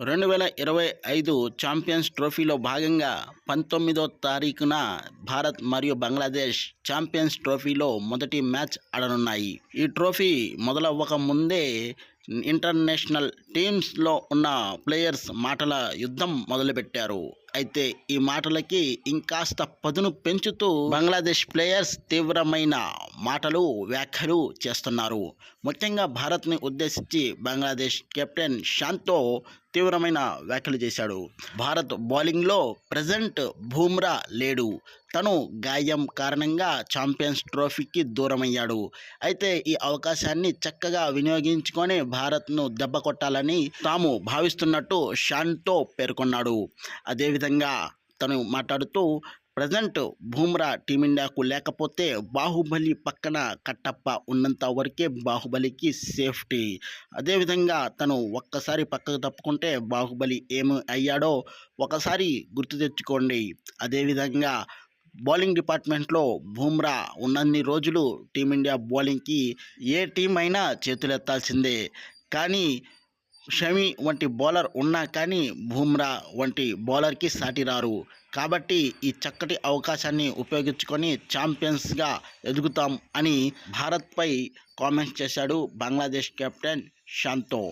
రెండు వేల ఇరవై ఐదు ఛాంపియన్స్ ట్రోఫీలో భాగంగా పంతొమ్మిదో తారీఖున భారత్ మరియు బంగ్లాదేశ్ ఛాంపియన్స్ ట్రోఫీలో మొదటి మ్యాచ్ ఆడనున్నాయి. ఈ ట్రోఫీ మొదలవ్వక ముందే ఇంటర్నేషనల్ టీమ్స్లో ఉన్న ప్లేయర్స్ మాటల యుద్ధం మొదలుపెట్టారు. అయితే ఈ మాటలకి ఇంకాస్త పదును పెంచుతూ బంగ్లాదేశ్ ప్లేయర్స్ తీవ్రమైన మాటలు వ్యాఖ్యలు చేస్తున్నారు. ముఖ్యంగా భారత్ని ఉద్దేశించి బంగ్లాదేశ్ కెప్టెన్ షాంతో తీవ్రమైన వ్యాఖ్యలు చేశాడు. భారత్ బౌలింగ్లో ప్రజెంట్ బూమ్రా లేడు. తను గాయం కారణంగా ఛాంపియన్స్ ట్రోఫీకి దూరమయ్యాడు. అయితే ఈ అవకాశాన్ని చక్కగా వినియోగించుకొని భారత్ను దెబ్బ కొట్టాలని తాము భావిస్తున్నట్టు షాన్తో పేర్కొన్నాడు. అదేవిధంగా తను మాట్లాడుతూ ప్రజెంట్ బూమ్రా టీమిండియాకు లేకపోతే బాహుబలి పక్కన కట్టప్ప ఉన్నంత వరకే బాహుబలికి సేఫ్టీ. అదేవిధంగా తను ఒక్కసారి పక్కకు తప్పుకుంటే బాహుబలి ఏమి అయ్యాడో ఒకసారి గుర్తు తెచ్చుకోండి. అదేవిధంగా బౌలింగ్ డిపార్ట్మెంట్లో బుమ్రా ఉన్నన్ని రోజులు టీమిండియా బౌలింగ్కి ఏ టీం అయినా చేతులెత్తాల్సిందే. కానీ షమి వంటి బౌలర్ ఉన్నా కానీ బుమ్రా వంటి బౌలర్కి సాటి రారు. కాబట్టి ఈ చక్కటి అవకాశాన్ని ఉపయోగించుకొని ఛాంపియన్స్గా ఎదుగుతాం అని భారత్పై కామెంట్స్ చేశాడు బంగ్లాదేశ్ కెప్టెన్ శాంతో.